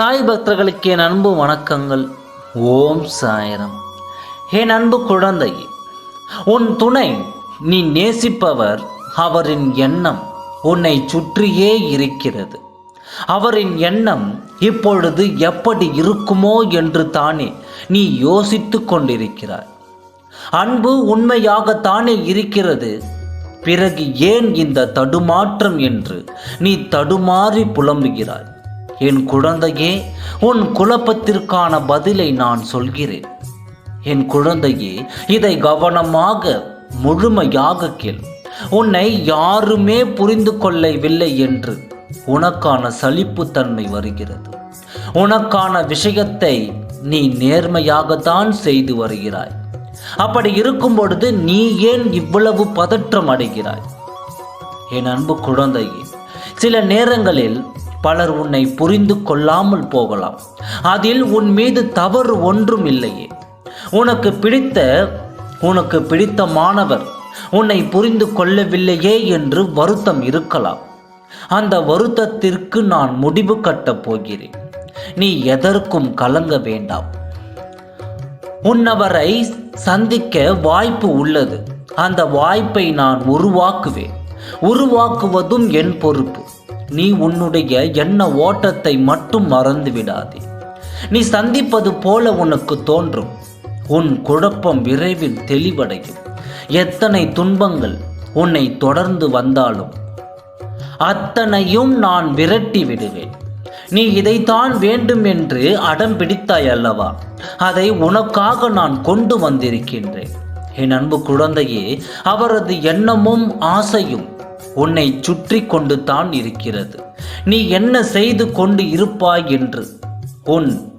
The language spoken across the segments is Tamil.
சாய் பக்தர்களுக்கு என் அன்பு வணக்கங்கள். ஓம் சாயரம். என் அன்பு குழந்தை உன் துணை நீ நேசிப்பவர் அவரின் எண்ணம் உன்னை சுற்றியே இருக்கிறது. அவரின் எண்ணம் இப்பொழுது எப்படி இருக்குமோ என்று தானே நீ யோசித்து கொண்டிருக்கிறாய். அன்பு உண்மையாகத்தானே இருக்கிறது பிறகு ஏன் இந்த தடுமாற்றம் என்று நீ தடுமாறி புலம்புகிறாய்? என் குழந்தையே உன் குழப்பத்திற்கான பதிலை நான் சொல்கிறேன். என் குழந்தையே இதை கவனமாக முழுமையாக கேள். உன்னை யாருமே புரிந்து கொள்ளவில்லை என்று உனக்கான சலிப்புத்தன்மை வருகிறது. உனக்கான விஷயத்தை நீ நேர்மையாகத்தான் செய்து வருகிறாய். அப்படி இருக்கும் பொழுது நீ ஏன் இவ்வளவு பதற்றம் அடைகிறாய்? என் அன்பு குழந்தையே சில நேரங்களில் பலர் உன்னை புரிந்து கொள்ளாமல் போகலாம். அதில் உன் மீது தவறு ஒன்றும் இல்லையே. உனக்கு பிடித்த உனக்கு பிடித்த மாணவர் உன்னை புரிந்து கொள்ளவில்லையே என்று வருத்தம் இருக்கலாம். அந்த வருத்தத்திற்கு நான் முடிவு கட்டப் போகிறேன். நீ எதற்கும் கலங்க வேண்டாம். உன்னவரை சந்திக்க வாய்ப்பு உள்ளது. அந்த வாய்ப்பை நான் உருவாக்குவேன். உருவாக்குவதும் என் பொறுப்பு. நீ உன்னுடைய எண்ண ஓட்டத்தை மட்டும் மறந்து விடாதே. நீ சந்திப்பது போல உனக்கு தோன்றும். உன் குழப்பம் விரைவில் தெளிவடையும். எத்தனை துன்பங்கள் உன்னை தொடர்ந்து வந்தாலும் அத்தனையும் நான் விரட்டி விடுவேன். நீ இதைத்தான் வேண்டும் என்று அடம் பிடித்தாய் அல்லவா? அதை உனக்காக நான் கொண்டு வந்திருக்கின்றேன். என் அன்பு குழந்தையே அவரது எண்ணமும் ஆசையும் உன்னை சுற்றி கொண்டு தான் இருக்கிறது. நீ என்ன செய்து கொண்டு இருப்பாய் என்று உன்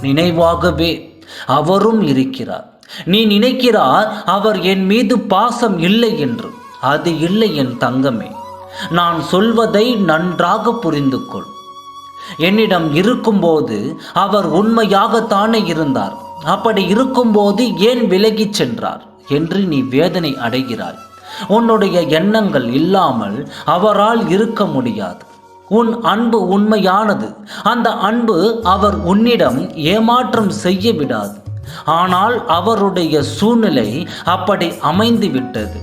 நினைவாகவே அவரும் இருக்கிறார். நீ நினைக்கிறார் அவர் என் மீது பாசம் இல்லை என்று. அது இல்லை என் தங்கமே நான் சொல்வதை நன்றாக புரிந்து கொள் என்னிடம் இருக்கும்போது அவர் உண்மையாகத்தானே இருந்தார். அப்படி இருக்கும்போது ஏன் விலகிச் சென்றார்? என்று நீ வேதனை அடைகிறாய். உன்னுடைய எண்ணங்கள் இல்லாமல் அவரால் இருக்க முடியாது. உன் அன்பு உண்மையானது. அந்த அன்பு அவர் உன்னிடம் ஏமாற்றம் செய்ய விடாது. ஆனால் அவருடைய சூழ்நிலை அப்படி அமைந்து விட்டது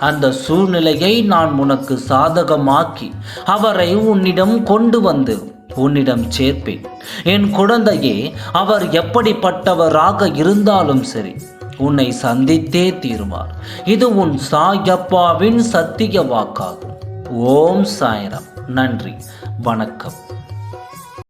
அந்த சூழ்நிலையை நான் உனக்கு சாதகமாக்கி அவரை உன்னிடம் கொண்டு வந்து உன்னிடம் சேர்ப்பேன். என் குழந்தையே அவர் எப்படிப்பட்டவராக இருந்தாலும் சரி உன்னை சந்தித்தே தீருவார். இது உன் சாயப்பாவின் சத்திய வாக்காகும். ஓம் சாய்ராம். நன்றி. வணக்கம்.